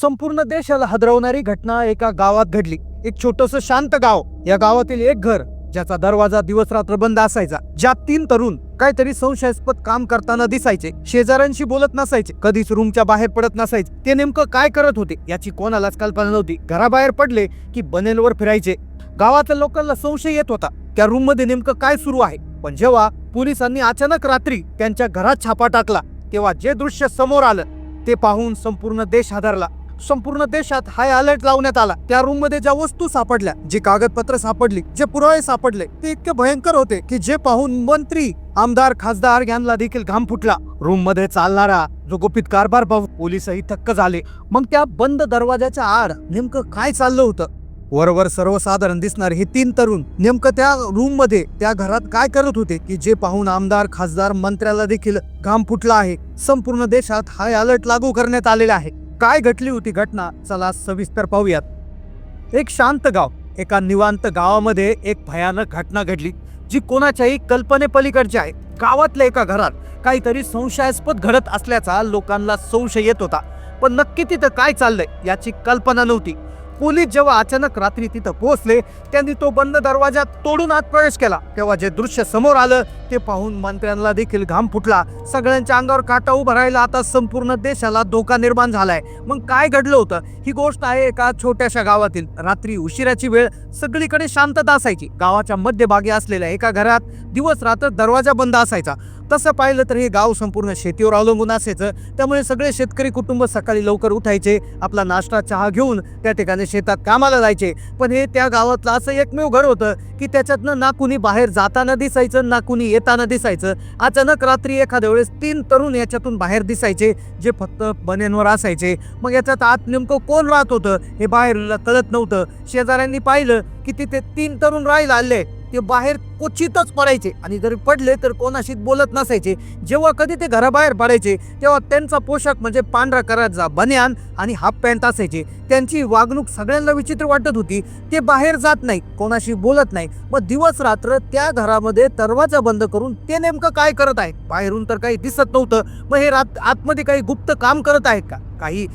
संपूर्ण देशाला हदरवणारी घटना एका गावात घडली. एक छोटस शांत गाव. या गावातील एक घर ज्याचा दरवाजा दिवस रात्र बंद असायचा. ज्यात तीन तरुण काहीतरी संशयास्पद काम करताना दिसायचे. शेजाऱ्यांशी बोलत नसायचे. कधीच रूमच्या बाहेर पडत नसायचे. ते नेमकं काय करत होते याची कोणालाच कल्पना नव्हती. घराबाहेर पडले की बनेलवर फिरायचे. गावातल्या लोकांना संशय येत होता त्या रूममध्ये नेमकं काय सुरू आहे? पण जेव्हा पोलिसांनी अचानक रात्री त्यांच्या घरात छापा टाकला तेव्हा जे दृश्य समोर आलं ते पाहून संपूर्ण देश हादरला. संपूर्ण देशात हाय अलर्ट लावण्यात आला. त्या रूममध्ये ज्या वस्तू सापडल्या जी कागदपत्र सापडली जे पुरावे सापडले ते इतके भयंकर होते की जे पाहून मंत्री आमदार खासदार यांना देखील घाम फुटला. रूममध्ये चालणारा जो गुपित कारभार पाहून पोलिसही थक्क झाले. मग त्या बंद दरवाजाच्या आड नेमकं काय चाललं होतं? वरवर सर्वसाधारण दिसणारे हे तीन तरुण नेमकं त्या रूममध्ये त्या घरात काय करत होते की जे पाहून आमदार खासदार मंत्र्याला देखील घाम फुटला आहे? संपूर्ण देशात हाय अलर्ट लागू करण्यात आलेला आहे. काय घटली होती घटना? चला सविस्तर पाहूयात. एक शांत गाव एका निवांत गावामध्ये एक भयानक घटना घडली जी कोणाच्याही कल्पनेपलीकडची आहे. गावातल्या एका घरात काहीतरी संशयास्पद घडत असल्याचा लोकांना संशय येत होता. पण नक्की तिथं काय चाललंय याची कल्पना नव्हती. पोलीस जेव्हा अचानक रात्री तिथं पोहोचले त्यांनी तो बंद दरवाजा तोडून आत प्रवेश केला. तेव्हा जे दृश्य समोर आलं ते पाहून मंत्र्यांना देखील घाम फुटला. सगळ्यांच्या अंगावर काटा उभा राहिला. आता संपूर्ण देशाला धोका निर्माण झालाय. मग काय घडलं होतं? ही गोष्ट आहे एका छोट्याशा गावातील. रात्री उशिराची वेळ सगळीकडे शांतता असायची. गावाच्या मध्यभागी असलेल्या एका घरात दिवस रात्र दरवाजा बंद असायचा. तसं पाहिलं तर हे गाव संपूर्ण शेतीवर अवलंबून असायचं. त्यामुळे सगळे शेतकरी कुटुंब सकाळी लवकर उठायचे आपला नाश्ता चहा घेऊन त्या ठिकाणी शेतात कामाला जायचे. पण हे त्या गावातलं असं एकमेव घर होतं की त्याच्यातनं ना कुणी बाहेर जाताना दिसायचं ना कुणी येताना दिसायचं. अचानक रात्री एखाद्या वेळेस तीन तरुण याच्यातून बाहेर दिसायचे जे फक्त बनेनवर असायचे. मग याच्यात आत नेमकं कोण राहत होतं हे बाहेर कळत नव्हतं. शेजाऱ्यांनी पाहिलं की तिथे तीन तरुण राहायला आले ते बाहेर क्वचितच पडायचे. आणि जरी पडले तर कोणाशी बोलत नसायचे. जेव्हा कधी ते घराबाहेर पडायचे तेव्हा त्यांचा पोशाख म्हणजे पांढरा कराचा बन्यान आणि हाफ पॅन्ट असायचे. त्यांची वागणूक सगळ्यांना विचित्र वाटत होती. ते बाहेर जात नाही कोणाशी बोलत नाही. मग दिवस रात्र त्या घरामध्ये दरवाजा बंद करून ते नेमकं काय करत आहे बाहेरून तर काही दिसत नव्हतं. मग हे रात आतमध्ये काही गुप्त काम करत आहेत का? काही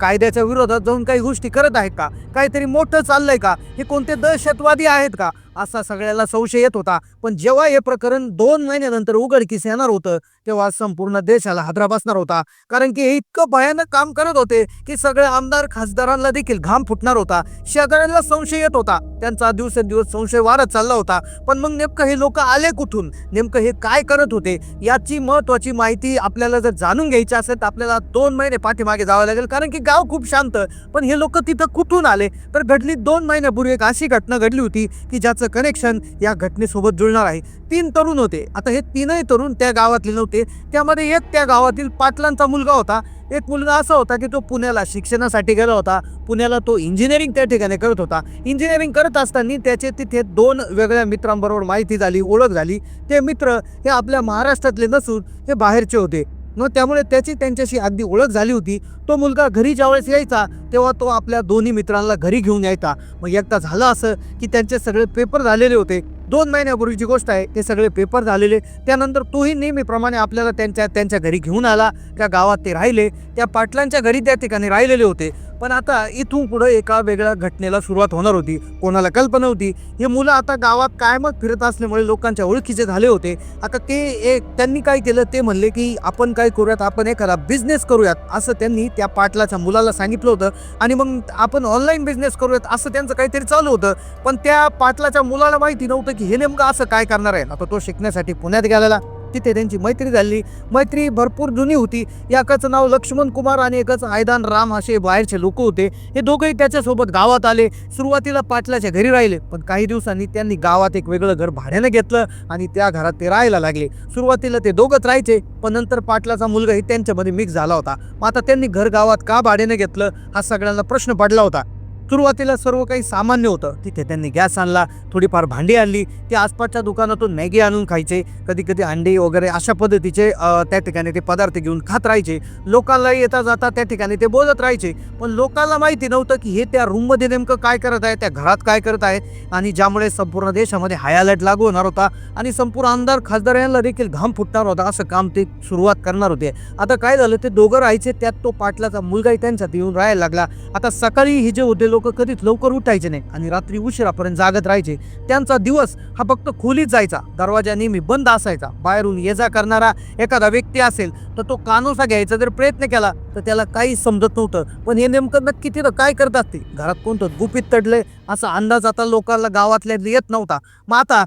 कायद्याच्या विरोधात जाऊन काही गोष्टी करत आहेत का? काहीतरी मोठं चाललंय का? हे कोणते दहशतवादी आहेत का? असा सगळ्याला संशय येत होता. पण जेव्हा हे प्रकरण दोन महिन्यानंतर उघडकीस येणार होतं तेव्हा संपूर्ण देशाला हादरा बसणार होता. कारण की हे इतकं भयानक काम करत होते की सगळे आमदार खासदारांना देखील घाम फुटणार होता. शेजाऱ्यांना संशय येत होता. त्यांचा दिवसेंदिवस संशय वाढत चालला होता. पण मग नेमकं हे लोक आले कुठून? नेमकं हे काय करत होते? याची महत्वाची माहिती आपल्याला जर जाणून घ्यायची असेल तर आपल्याला दोन महिने पाठीमागे जावं लागेल. कारण की गाव खूप शांत. पण हे लोक तिथं कुठून आले? तर घडली दोन महिन्यापूर्वी एक अशी घटना घडली होती की ज्याचं कनेक्शन या घटनेसोबत जुळणार आहे. तीन तरुण होते. आता हे तीनही तरुण त्या गावातले नव्हते. त्यामध्ये एक त्या गावातील पाटलांचा मुलगा होता. एक मुलगा असा होता की तो पुण्याला शिक्षणासाठी गेला होता. पुण्याला तो इंजिनिअरिंग त्या ठिकाणी करत होता. इंजिनिअरिंग करत असताना त्याचे तिथे दोन वेगळ्या मित्रांबरोबर माहिती झाली ओळख झाली. ते मित्र हे आपल्या महाराष्ट्रातले नसून हे बाहेरचे होते. मग त्यामुळे त्याची त्यांच्याशी अगदी ओळख झाली होती. तो मुलगा घरी ज्यावेळेस यायचा तेव्हा तो आपल्या दोन्ही मित्रांना घरी घेऊन यायचा. मग एकदा झालं असं की त्यांचे सगळे पेपर झालेले होते. दोन महिन्यापूर्वीची गोष्ट आहे ते सगळे पेपर झालेले. त्यानंतर तोही नेहमीप्रमाणे आपल्याला त्यांच्या त्यांच्या घरी घेऊन आला. त्या गावात ते राहिले. त्या पाटलांच्या घरी त्या ठिकाणी राहिलेले होते. पण आता इथून पुढे एका वेगळ्या घटनेला सुरुवात होणार होती. कोणाला कल्पना होती? हे मुलं आता गावात कायमच फिरत असल्यामुळे लोकांच्या ओळखीचे झाले होते. आता ते एक त्यांनी काय केलं ते म्हणले की आपण काय करूयात? आपण एखादा बिझनेस करूयात असं त्यांनी त्या पाटलाच्या मुलाला सांगितलं होतं. आणि मग आपण ऑनलाईन बिझनेस करूयात असं त्यांचं काहीतरी चालू होतं. पण त्या पाटलाच्या मुलाला माहिती नव्हतं की हे नेमकं असं काय करणार आहे. आता तो शिकण्यासाठी पुण्यात गेलेला. तिथे त्यांची मैत्री झाली. मैत्री भरपूर जुनी होती. याकाचं नाव लक्ष्मण कुमार आणि एकाचं आयदान राम असे बाहेरचे लोक होते. हे दोघंही त्याच्यासोबत गावात आले. सुरुवातीला पाटलाच्या घरी राहिले. पण काही दिवसांनी त्यांनी गावात एक वेगळं घर भाड्यानं घेतलं आणि त्या घरात ते राहायला लागले. सुरुवातीला ते दोघंच राहायचे पण नंतर पाटलाचा मुलगाही त्यांच्यामध्ये मिक्स झाला होता. मग आता त्यांनी घर गावात का भाड्याने घेतलं? हा सगळ्यांना प्रश्न पडला होता. सुरुवातीला सर्व काही सामान्य होतं. तिथे त्यांनी गॅस आणला थोडीफार भांडी आणली. ती आसपासच्या दुकानातून मॅगी आणून खायचे. कधी कधी अंडी वगैरे अशा पद्धतीचे त्या ठिकाणी ते पदार्थ घेऊन खात राहायचे. लोकांना येता जाता त्या ठिकाणी ते बोलत राहायचे. पण लोकांना माहिती नव्हतं की हे त्या रूममध्ये नेमकं काय करत आहे त्या घरात काय करत आहे. आणि ज्यामुळे संपूर्ण देशामध्ये हाय अलर्ट लागू होणार होता. आणि संपूर्ण आमदार खासदार यांना देखील घाम फुटणार होता. असं काम ते सुरुवात करणार होते. आता काय झालं ते दोघं राहायचे. त्यात तो पाटलाचा मुलगाही त्यांच्यात येऊन राहायला लागला. आता सकाळी हे जे होते लोक कधीच लवकर उठायचे नाही आणि रात्री उशिरापर्यंत जागत राहायचे. त्यांचा दिवस हा फक्त खोलीत जायचा. दरवाजा नेहमी बंद असायचा. बाहेरून ये जा करणारा एखादा व्यक्ती असेल तर तो कानोसा घ्यायचा जर प्रयत्न केला तर त्याला काही समजत नव्हतं. पण हे नेमकं नक्की तिथं काय करतात ते घरात कोणतं गुपित तडलंय? असा अंदाज आता लोकांना गावातल्या येत नव्हता. मग आता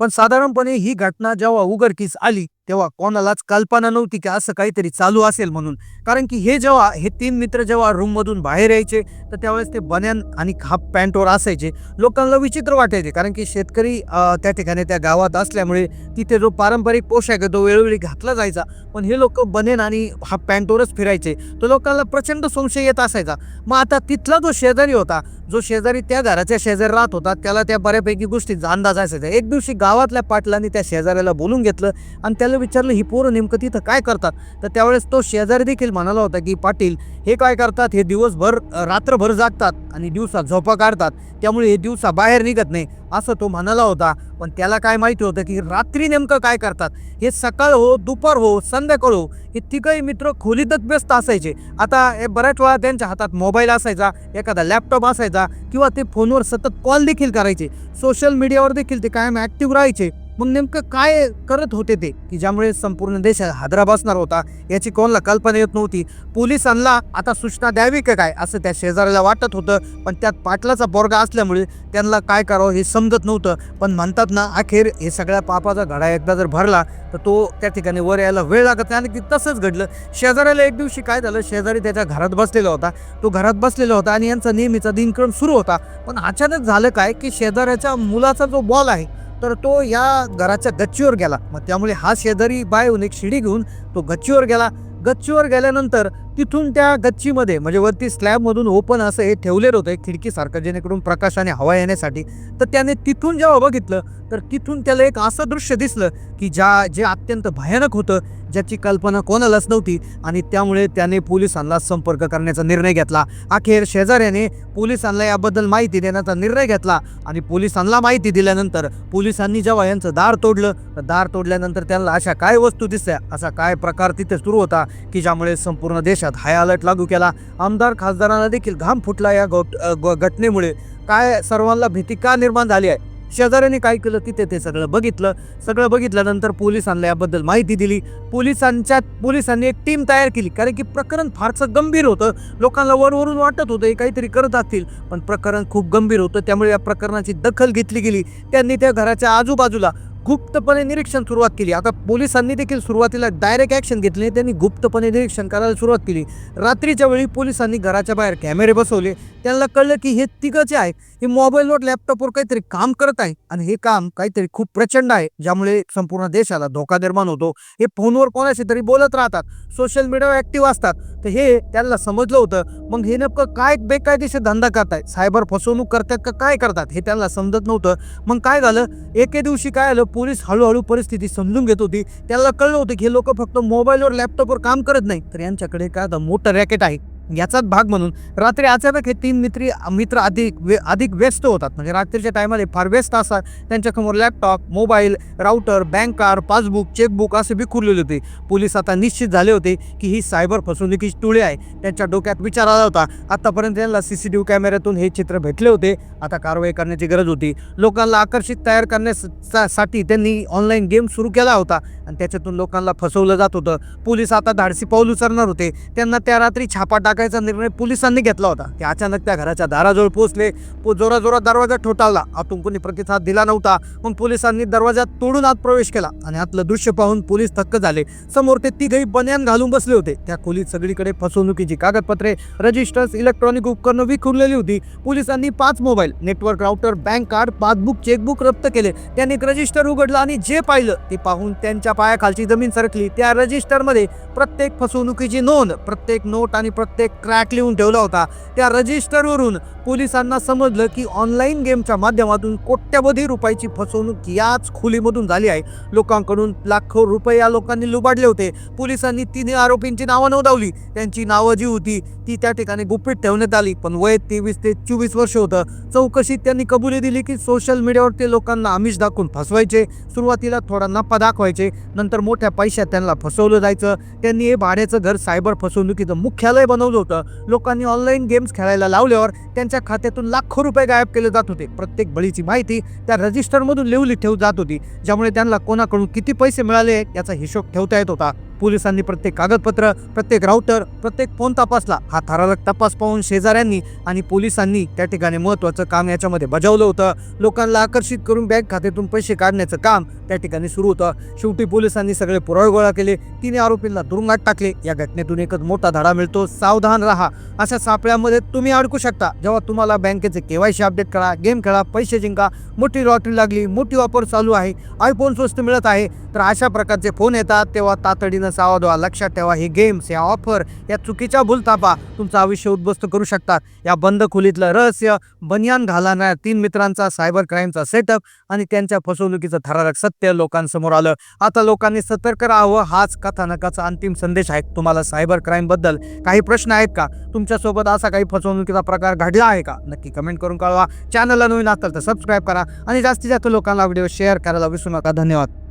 पण साधारणपणे ही घटना जेव्हा उघडकीस आली तेव्हा कोणालाच कल्पना नव्हती की असं काहीतरी चालू असेल म्हणून. कारण की हे जेव्हा हे तीन मित्र जेव्हा रूममधून बाहेर यायचे तर त्यावेळेस ते बन्यान आणि हाफ पॅन्टवर असायचे. लोकांना विचित्र वाटायचे कारण की शेतकरी त्या ठिकाणी त्या गावात असल्यामुळे तिथे जो पारंपरिक पोशाख आहे तो वेळोवेळी घातला जायचा. पण हे लोक बनेन आणि हाफ पॅन्टवरच फिरायचे. तो लोकांना प्रचंड संशय येत असायचा. मग आता तिथला जो शेजारी होता जो शेजारी त्या घराच्या शेजारी राहत होता त्याला त्या बऱ्यापैकी गोष्टीचा अंदाज असायचा. एक दिवशी गावातल्या पाटलांनी त्या शेजाऱ्याला बोलून घेतलं आणि त्याला विचारलं ही पोरं नेमकं तिथं काय करतात? तर त्यावेळेस तो शेजारी देखील म्हणाला होता की पाटील हे काय करतात? हे दिवसभर रात्रभर जागतात आणि दिवसा झोपा काढतात. त्यामुळे हे दिवसा बाहेर निघत नाही. असं तो म्हणाला होता. पण त्याला काय माहिती होतं की रात्री नेमकं काय करतात? हे सकाळ हो दुपार हो संध्याकाळ हो हे तिघही मित्र खोलीतच व्यस्त असायचे. आता हे बऱ्याच वेळा त्यांच्या हातात मोबाईल असायचा एखादा लॅपटॉप असायचा किंवा ते फोनवर सतत कॉल देखील करायचे. सोशल मीडियावर देखील ते कायम ॲक्टिव्ह राहायचे. मग नेमकं काय करत होते ते? की ज्यामुळे संपूर्ण देश हादरा बसणार होता याची कोणाला कल्पना येत नव्हती. पोलिसांना आता सूचना द्यावी का काय? असं त्या शेजाऱ्याला वाटत होतं पण त्यात पाटलाचा बोरगा असल्यामुळे त्यांना काय करावं हे समजत नव्हतं. पण म्हणतात ना अखेर हे सगळ्या पापाचा घडा एकदा जर भरला तर तो त्या ठिकाणी वर यायला वेळ लागत नाही. आणि तसंच घडलं. शेजाऱ्याला एक दिवशी काय झालं? शेजारी त्याच्या घरात बसलेला होता. तो घरात बसलेला होता आणि यांचा नेहमीचा दिनक्रम सुरू होता. पण अचानक झालं काय? की शेजाऱ्याच्या मुलाचा जो बॉल आहे तर तो या घराच्या गच्चीवर गेला. मग त्यामुळे हा शेजारी बायहून एक शिडी घेऊन तो गच्चीवर गेला. गच्चीवर गेल्यानंतर तिथून त्या गच्चीमध्ये म्हणजे वरती स्लॅबमधून ओपन असं हे ठेवलेलं होतं एक खिडकीसारखं जेणेकरून प्रकाश आणि हवा येण्यासाठी. तर त्याने तिथून जेव्हा बघितलं तर तिथून त्याला एक असं दृश्य दिसलं की ज्या जे अत्यंत भयानक होतं ज्याची कल्पना कोणालाच नव्हती आणि त्यामुळे त्याने पोलिसांना संपर्क करण्याचा निर्णय घेतला. अखेर शेजाऱ्याने पोलिसांना याबद्दल माहिती देण्याचा निर्णय घेतला आणि पोलिसांना माहिती दिल्यानंतर पोलिसांनी जेव्हा यांचं दार तोडलं तर दार तोडल्यानंतर त्यांना अशा काय वस्तू दिसल्या असा काय प्रकार तिथे सुरू होता की ज्यामुळे संपूर्ण देशात हाय अलर्ट लागू केला. आमदार खासदारांना देखील घाम फुटला या गोट- घटनेमुळे. काय सर्वांना भीती का निर्माण झाली आहे? शेजाऱ्याने काय केलं तिथे ते सगळं बघितलं. सगळं बघितल्यानंतर पोलिसांना याबद्दल माहिती दिली. पोलिसांच्या पोलिसांनी एक टीम तयार केली. कारण की प्रकरण फारसं गंभीर होतं. लोकांना वरवरून वाटत होतं हे काहीतरी करत असतील. पण प्रकरण खूप गंभीर होतं. त्यामुळे या प्रकरणाची दखल घेतली गेली. त्यांनी त्या घराच्या आजूबाजूला गुप्तपणे निरीक्षण सुरुवात केली. आता पोलिसांनी देखील सुरुवातीला डायरेक्ट ॲक्शन घेतली त्यांनी गुप्तपणे निरीक्षण करायला सुरुवात केली. रात्रीच्या वेळी पोलिसांनी घराच्या बाहेर कॅमेरे बसवले. त्यांना कळलं की हे तिघं जे आहे हे मोबाईलवर लॅपटॉपवर काहीतरी काम करत आहे. आणि हे काम काहीतरी खूप प्रचंड आहे. ज्यामुळे संपूर्ण देशाला धोका निर्माण होतो. हे फोनवर कोणाशी तरी बोलत राहतात. सोशल मीडियावर ॲक्टिव्ह असतात. तर हे त्यांना समजलं होतं. मग हे नेमकं काय बेकायदेशीर धंदा करताय? सायबर फसवणूक करतात का? काय करतात? हे त्यांना समजत नव्हतं. मग काय झालं? एके दिवशी काय आलं? पोलीस हळूहळू परिस्थिती समजून घेत होती. त्याला कळलं होतं की हे लोक फक्त मोबाईलवर लॅपटॉपवर काम करत नाही तर यांच्याकडे काय आता मोठं रॅकेट आहे. याचाच भाग म्हणून रात्री अचानक हे तीन मित्री मित्र अधिक वे अधिक व्यस्त होतात. म्हणजे रात्रीच्या टायमाला फार व्यस्त असतात. त्यांच्यासमोर laptop mobile router bank card passbook chequebook असे विखुरलेले होते. पोलीस आता निश्चित झाले होते की ही सायबर फसवणुकीची टोळी आहे. त्यांच्या डोक्यात विचार आला होता. आतापर्यंत त्यांना सी सी टी व्ही कॅमेऱ्यातून हे चित्र भेटले होते. आता कारवाई करण्याची गरज होती. लोकांना आकर्षित तयार करण्यासाठी त्यांनी ऑनलाईन गेम सुरू केला होता. आणि त्याच्यातून लोकांना फसवलं जात होतं. पोलीस आता धाडसी पाऊल उचलणार होते. त्यांना त्या रात्री छापा टाकायचा निर्णय पोलिसांनी घेतला होता. ते अचानक त्या घराच्या दाराजवळ पोहोचले. पो जोराजोरात दरवाजा ठोठावला. आतून कोणी प्रतिसाद दिला नव्हता. मग पोलिसांनी दरवाजा तोडून आत प्रवेश केला आणि आतलं दृश्य पाहून पोलीस थक्क झाले. समोर ते तिघही बन्यान घालून बसले होते. त्या खोलीत सगळीकडे फसवणुकीची कागदपत्रे रजिस्टर्स इलेक्ट्रॉनिक उपकरणं विखुरलेली होती. पोलिसांनी पाच mobile network router bank card passbook chequebook रद्द केले. त्यांनी एक रजिस्टर उघडलं आणि जे पाहिलं ते पाहून त्यांच्या पायाखालची जमीन सरकली. त्या रजिस्टरमध्ये प्रत्येक फसवणुकीची नोंद प्रत्येक नोट आणि प्रत्येक क्रॅक लिहून ठेवला होता. त्या रजिस्टरवरून पोलिसांना समजलं की ऑनलाईन गेमच्या माध्यमातून कोट्यवधी रुपयाची फसवणूक याच खोलीमधून झाली आहे. लोकांकडून लाखो रुपये या लोकांनी लुबाडले होते. पोलिसांनी तिन्ही आरोपींची नावं नोंदवली. त्यांची नावं जी होती ती त्या ठिकाणी गुपित ठेवण्यात आली. पण वय तेवीस ते चोवीस वर्ष होतं. चौकशीत त्यांनी कबुली दिली की सोशल मीडियावर ते लोकांना आमिष दाखवून फसवायचे. सुरुवातीला थोडा नफा दाखवायचे. नंतर मोठ्या पैशात त्यांना फसवलं जायचं. त्यांनी हे भाड्याचं घर सायबर फसवणुकीचं मुख्यालय बनवलं होतं. लोकांनी ऑनलाईन गेम्स खेळायला लावल्यावर त्यांच्या खात्यातून लाखो रुपये गायब केले जात होते. प्रत्येक बळीची माहिती त्या रजिस्टरमधून लिवली ठेव जात होती ज्यामुळे त्यांना कोणाकडून किती पैसे मिळाले याचा हिशोब ठेवता येत होता. पोलिसांनी प्रत्येक कागदपत्र प्रत्येक राऊटर प्रत्येक फोन तपासला. हा थरारक तपास पाहून शेजाऱ्यांनी आणि पोलिसांनी त्या ठिकाणी महत्त्वाचं काम याच्यामध्ये बजावलं होतं. लोकांना आकर्षित करून बँक खात्यातून पैसे काढण्याचं काम त्या ठिकाणी सुरू होतं. शेवटी पोलिसांनी सगळे पुरावे गोळा केले. तिने आरोपींना तुरुंगात टाकले. या घटनेतून एकच मोठा धडा मिळतो. सावधान राहा. अशा सापळ्यामध्ये तुम्ही अडकू शकता. जेव्हा तुम्हाला बँकेचे केवायसी अपडेट करा गेम खेळा पैसे जिंका मोठी लॉटरी लागली मोठी ऑफर चालू आहे आयफोन स्वस्त मिळत आहे तर अशा प्रकारचे फोन येतात तेव्हा तातडीनं सावध व्हा. लक्षात ठेवा हे गेम्स या ऑफर या चुकीच्या भूलतापा तुमचं आयुष्य उद्ध्वस्त करू शकतात. या बंद खोलीतलं रहस्य बनियान घालणाऱ्या तीन मित्रांचा सायबर क्राईमचा सेटअप आणि त्यांच्या फसवणुकीचं थरारक सत्य लोकांसमोर आलं. आता लोकांनी सतर्क राहावं हाच कथानकाचा अंतिम संदेश आहे. तुम्हाला सायबर क्राईमबद्दल काही प्रश्न आहेत का? तुमच्यासोबत असा काही फसवणुकीचा प्रकार घडला आहे का? नक्की कमेंट करून कळवा. चॅनलला नवीन असाल तर सबस्क्राईब करा आणि जास्तीत जास्त लोकांना व्हिडिओ शेअर करायला विसरू नका. धन्यवाद.